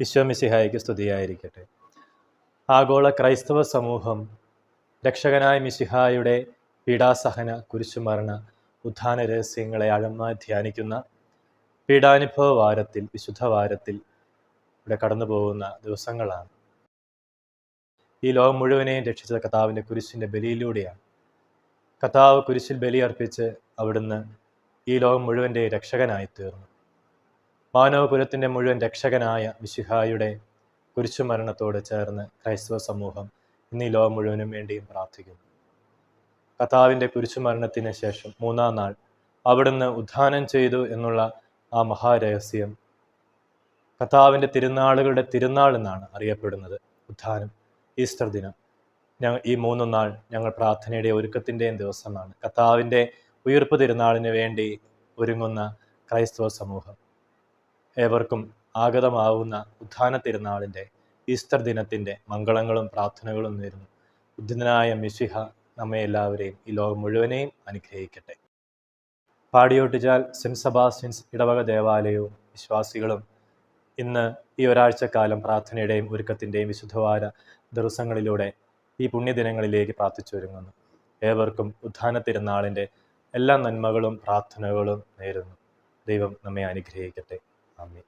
വിശ്വമിസിഹായിക്ക് സ്തുതിയായിരിക്കട്ടെ. ആഗോള ക്രൈസ്തവ സമൂഹം രക്ഷകനായ മിശിഹായുടെ പീഡാസഹന കുരിശുമരണ ഉത്ഥാന രഹസ്യങ്ങളെ ആഴമായി ധ്യാനിക്കുന്ന പീഡാനുഭവ വാരത്തിൽ വിശുദ്ധ വാരത്തിൽ ഇവിടെ കടന്നു പോകുന്ന ദിവസങ്ങളാണ്. ഈ ലോകം മുഴുവനെയും രക്ഷിച്ച കഥാവിന്റെ കുരിശിന്റെ ബലിയിലൂടെയാണ്. കഥാവ് കുരിശിൽ ബലിയർപ്പിച്ച് അവിടുന്ന് ഈ ലോകം മുഴുവന്റെ രക്ഷകനായി തീർന്നു മാനവകുലത്തിന്റെ മുഴുവൻ രക്ഷകനായ വിശുഹായുടെ കുരിശുമരണത്തോട് ചേർന്ന് ക്രൈസ്തവ സമൂഹം ഇന്ന് ഈ ലോകം മുഴുവനും വേണ്ടിയും പ്രാർത്ഥിക്കുന്നു. കർത്താവിന്റെ കുരിശുമരണത്തിന് ശേഷം മൂന്നാം നാൾ അവിടുന്ന് ഉദ്ധാനം ചെയ്തു എന്നുള്ള ആ മഹാരഹസ്യം കർത്താവിന്റെ തിരുനാളുകളുടെ തിരുനാൾ എന്നാണ് അറിയപ്പെടുന്നത്. ഉദ്ധാനം ഈസ്റ്റർ ദിനം. ഞങ്ങൾ ഈ മൂന്ന് നാൾ ഞങ്ങൾ പ്രാർത്ഥനയുടെ ഒരുക്കത്തിന്റെയും ദിവസമാണ്. കഥാവിന്റെ ഉയർപ്പ് തിരുനാളിന് വേണ്ടി ഒരുങ്ങുന്ന ക്രൈസ്തവ സമൂഹം. ഏവർക്കും ആഗതമാവുന്ന ഉദ്ധാന തിരുനാളിന്റെ ഈസ്റ്റർ ദിനത്തിന്റെ മംഗളങ്ങളും പ്രാർത്ഥനകളും നേരുന്നു. ഉദ്ധിതനായ മിശിഹ നമ്മെ എല്ലാവരെയും ഈ ലോകം മുഴുവനെയും അനുഗ്രഹിക്കട്ടെ. പാടിയോട്ടിച്ചാൽ സെന്റ് സെബാസ്റ്റ്യൻസ് ഇടവക ദേവാലയവും വിശ്വാസികളും ഇന്ന് ഈ ഒരാഴ്ചക്കാലം പ്രാർത്ഥനയുടെയും ഒരുക്കത്തിന്റെയും വിശുദ്ധവാര ദിവസങ്ങളിലൂടെ ഈ പുണ്യദിനങ്ങളിലേക്ക് പ്രാർത്ഥിച്ചു ഒരുങ്ങുന്നു ഏവർക്കും ഉദ്ധാന തിരുനാളിന്റെ എല്ലാ നന്മകളും പ്രാർത്ഥനകളും നേരുന്നു. ദൈവം നമ്മെ അനുഗ്രഹിക്കട്ടെ. 아멘.